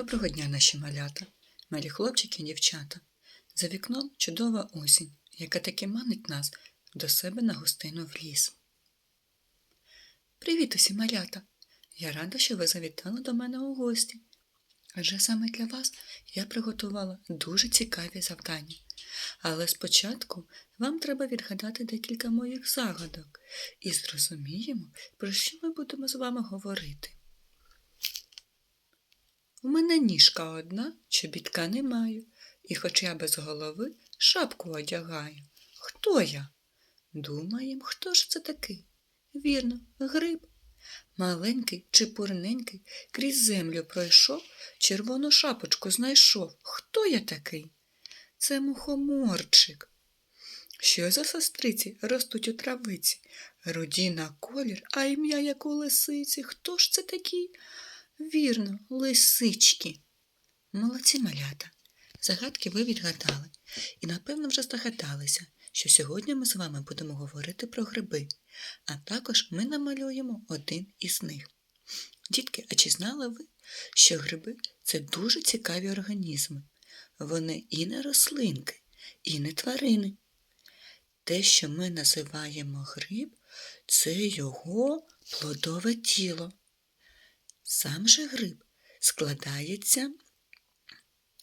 Доброго дня, наші малята, малі хлопчики і дівчата. За вікном чудова осінь, яка таки манить нас до себе на гостину в ліс. Привіт усі малята! Я рада, що ви завітали до мене у гості. Адже саме для вас я приготувала дуже цікаві завдання. Але спочатку вам треба відгадати декілька моїх загадок і зрозуміємо, про що ми будемо з вами говорити. У мене ніжка одна, чобітка не маю, і хоч я без голови шапку одягаю. Хто я? Думаєм, хто ж це такий? Вірно, гриб. Маленький, чепурненький, крізь землю пройшов, червону шапочку знайшов. Хто я такий? Це мухоморчик. Що за сестриці ростуть у травиці? Руді на колір, а ім'я як у лисиці. Хто ж це такий? Вірно, лисички. Молодці малята. Загадки ви відгадали і, напевно, вже здогадалися, що сьогодні ми з вами будемо говорити про гриби, а також ми намалюємо один із них. Дітки, а чи знали ви, що гриби це дуже цікаві організми? Вони і не рослинки, і не тварини. Те, що ми називаємо гриб, це його плодове тіло. Сам же гриб складається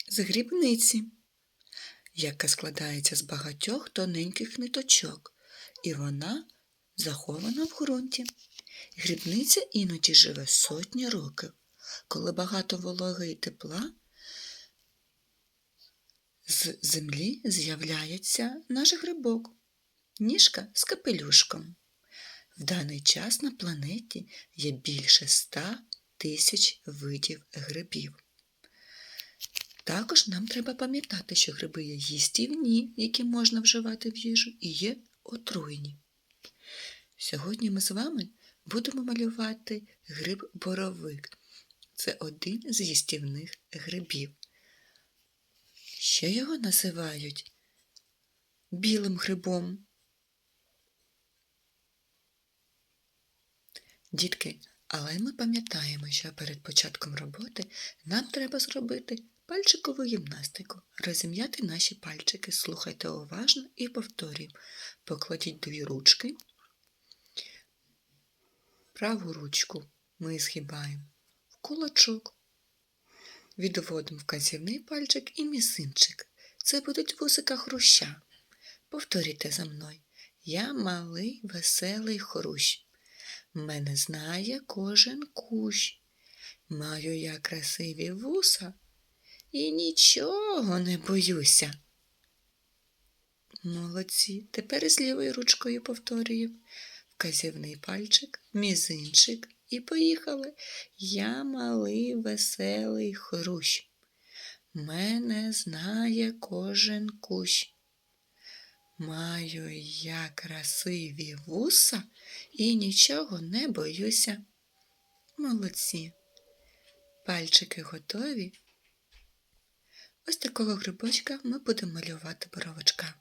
з грибниці, яка складається з багатьох тоненьких ниточок, і вона захована в ґрунті. Грибниця іноді живе сотні років. Коли багато вологи і тепла, з землі з'являється наш грибок, ніжка з капелюшком. В даний час на планеті є більше ста тисяч видів грибів. Також нам треба пам'ятати, що гриби є їстівні, які можна вживати в їжу, і є отруйні. Сьогодні ми з вами будемо малювати гриб боровик. Це один з їстівних грибів. Ще його називають білим грибом. Дітки, але ми пам'ятаємо, що перед початком роботи нам треба зробити пальчикову гімнастику, розім'яти наші пальчики, слухайте уважно і повторюємо. Покладіть дві ручки. Праву ручку ми згибаємо в кулачок. Відводимо вказівний пальчик і мізинчик. Це будуть вусика хруща. Повторюйте за мною. Я малий, веселий хрущ. Мене знає кожен кущ. Маю я красиві вуса і нічого не боюся. Молодці. Тепер з лівою ручкою повторюємо. Вказівний пальчик, мізинчик і поїхали. Я малий веселий хрущ. Мене знає кожен кущ. Маю я красиві вуса і нічого не боюся. Молодці. Пальчики готові. Ось такого грибочка ми будемо малювати боровичка.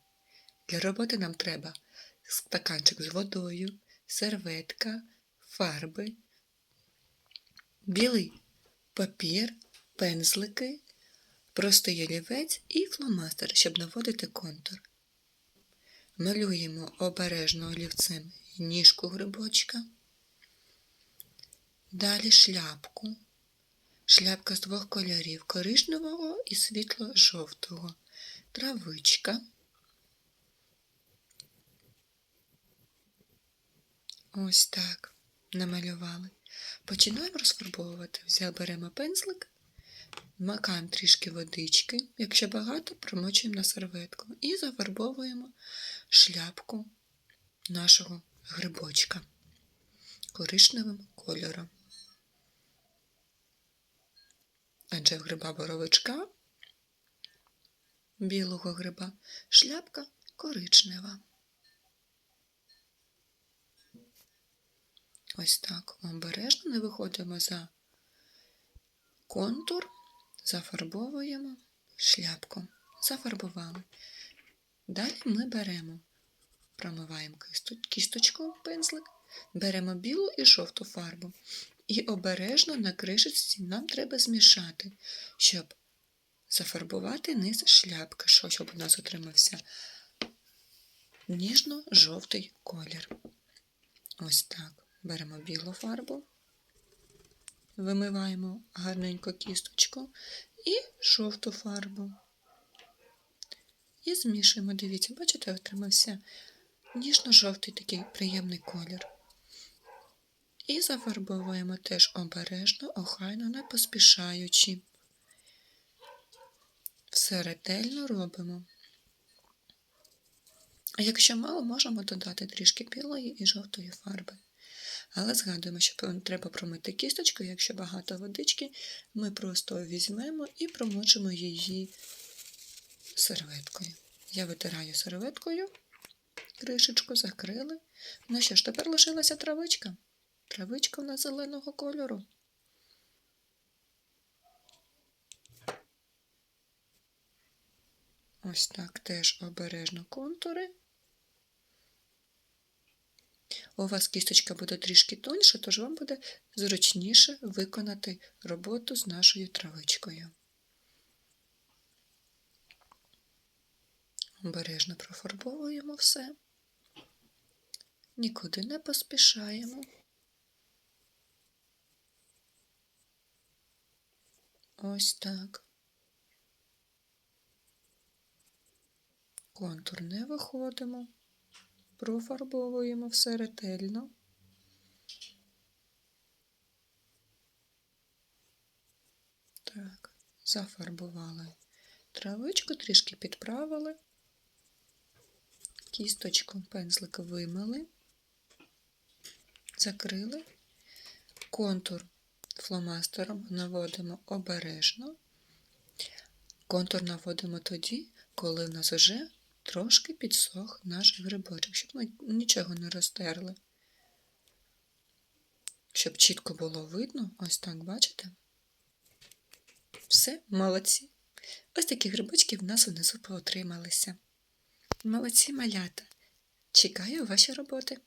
Для роботи нам треба стаканчик з водою, серветка, фарби, білий папір, пензлики, простий олівець і фломастер, щоб наводити контур. Малюємо обережно олівцем ніжку грибочка. Далі шляпку. Шляпка з двох кольорів коричневого і світло-жовтого. Травичка. Ось так намалювали. Починаємо розфарбовувати. Взяв беремо пензлик, макаємо трішки водички, якщо багато, промочуємо на серветку і зафарбовуємо шляпку нашого грибочка коричневим кольором. Адже в гриба боровичка, білого гриба, шляпка коричнева. Ось так обережно не виходимо за контур, зафарбовуємо шляпку. Зафарбували. Далі ми беремо, промиваємо кісточку, пензлик, беремо білу і жовту фарбу І обережно на кришечці нам треба змішати, щоб зафарбувати низ шляпки, що- щоб у нас отримався ніжно-жовтий колір. Ось так. Беремо білу фарбу, вимиваємо гарненько кісточку і жовту фарбу. І змішуємо. Дивіться, бачите, отримався ніжно-жовтий такий приємний колір. І зафарбовуємо теж обережно, охайно, не поспішаючи. Все ретельно робимо. А якщо мало, можемо додати трішки білої і жовтої фарби. Але згадуємо, що треба промити кісточку, якщо багато водички, ми просто візьмемо і промочимо її серветкою. Я витираю серветкою, кришечку закрили. Ну що ж, тепер лишилася травичка. Травичка у нас зеленого кольору. Ось так теж обережно контури. У вас кісточка буде трішки тоньша, тож вам буде зручніше виконати роботу з нашою травичкою. Обережно профарбовуємо все. Нікуди не поспішаємо. Ось так. Контур не виходимо. Профарбовуємо все ретельно. Так, зафарбували травичку, трішки підправили, кісточку, пензлик вимили, закрили, контур фломастером наводимо обережно. Контур наводимо тоді, коли в нас вже трошки підсох наш грибочок, щоб ми нічого не розтерли. Щоб чітко було видно, ось так, бачите? Все, молодці. Ось такі грибочки в нас внизу поотрималися. Молодці малята. Чекаю ваші роботи.